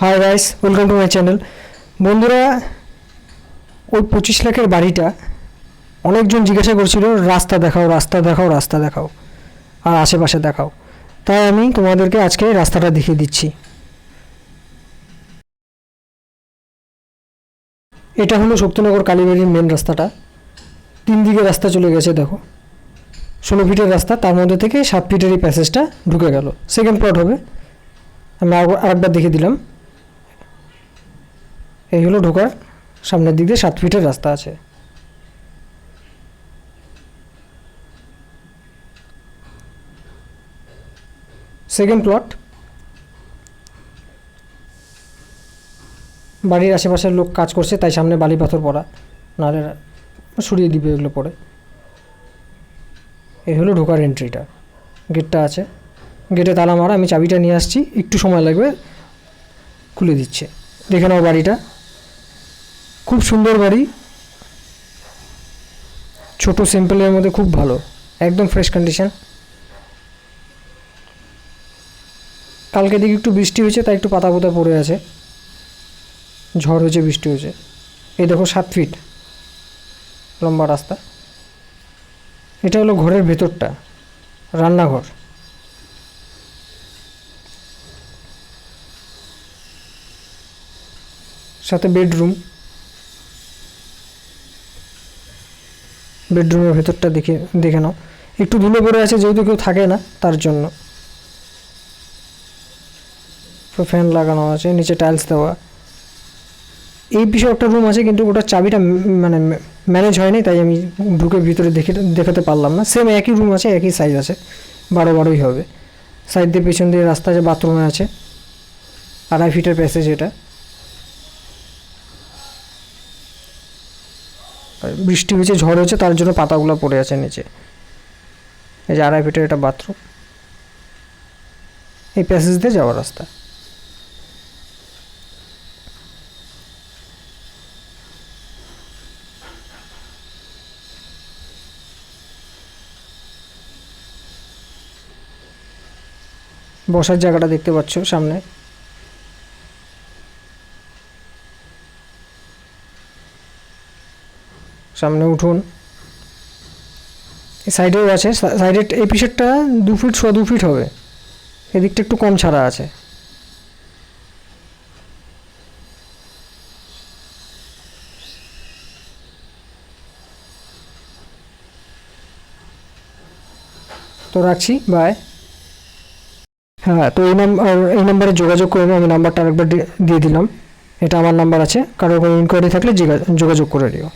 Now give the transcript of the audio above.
Hi guys welcome to my channel বন্ধুরা, ওই পঁচিশ লাখের বাড়িটা অনেকজন জিজ্ঞাসা করছিল, রাস্তা দেখাও রাস্তা দেখাও রাস্তা দেখাও, আর আশেপাশে দেখাও। তাই আমি তোমাদেরকে আজকে রাস্তাটা দেখিয়ে দিচ্ছি। এটা হলো শক্তিনগর কালীবাড়ির মেন রাস্তাটা। তিন দিকে রাস্তা চলে গেছে, দেখো। ষোলো ফিটের রাস্তা, তার মধ্যে থেকে সাত ফিটের এই প্যাসেজটা ঢুকে গেল। সেকেন্ড প্লট হবে। আমি আরেকবার- দেখে দিলাম। এই হলো ঢোকার সামনের দিক দিয়ে সাত ফিটের রাস্তা আছে। সেকেন্ড প্লট বাড়ির আশেপাশের লোক কাজ করছে, তাই সামনে বালি পাথর পড়া। নাহলে সরিয়ে দিবে এগুলো পরে। এই হলো ঢোকার এন্ট্রিটা গেটটা আছে। গেটে তালা মারা, আমি চাবিটা নিয়ে আসছি। একটু সময় লাগবে, খুলে দিচ্ছে। দেখে নাও বাড়িটা। খুব সুন্দর বাড়ি ছোট সিম্পলের মধ্যে খুব ভালো, একদম ফ্রেশ কন্ডিশন কালকে দিকে একটু বৃষ্টি হয়েছে, তাই একটু পাতা পোতা পড়ে আছে। ঝড় হয়েছে, বৃষ্টি হয়েছে। এই দেখো সাত ফিট লম্বা রাস্তা। এটা হলো ঘরের ভেতরটা, রান্নাঘর। সাথে বেডরুম বেডরুমের ভেতরটা দেখে দেখে নাও। একটু ধুলো পড়ে আছে, যেহেতু কেউ থাকে না, তার জন্য। ফ্যান লাগানো আছে, নিচে টাইলস দেওয়া। এই বিষয়ে একটা রুম আছে, কিন্তু ওটার চাবিটা মানে ম্যানেজ হয়নি, তাই আমি ঢুকে ভিতরে দেখে, দেখাতে পারলাম না। সেম একই রুম আছে, একই সাইজ আছে। বারো বারোই হবে। সাইড দিয়ে পেছন দিয়ে রাস্তা আছে বাথরুমে আছে। আড়াই ফিটের প্যাসেজ এটা। বৃষ্টি হয়েছে ঝড় হয়েছে, তার জন্য পাতাগুলো পড়ে আছে নিচে। এই যে আড়াই ফিটের এটা বাথরুম। এই প্যাসেজ দিয়ে যাওয়ার রাস্তা। বসার জায়গাটা দেখতে পাচ্ছ সামনে। সামনে উঠুন। সাইডেও আছে সাইডের এই পিসেরটা দু ফিট সোয়া দু ফিট হবে। এদিকটা একটু কম ছাড়া আছে। তো রাখছি বাই হ্যাঁ তো এই নাম্বার এই নাম্বারে যোগাযোগ করে। আমি নাম্বারটা আরেকবার দিয়ে দিলাম। এটা আমার নাম্বার আছে, কারোর কোনো ইনকোয়ারি থাকলে যোগাযোগ করে নিও।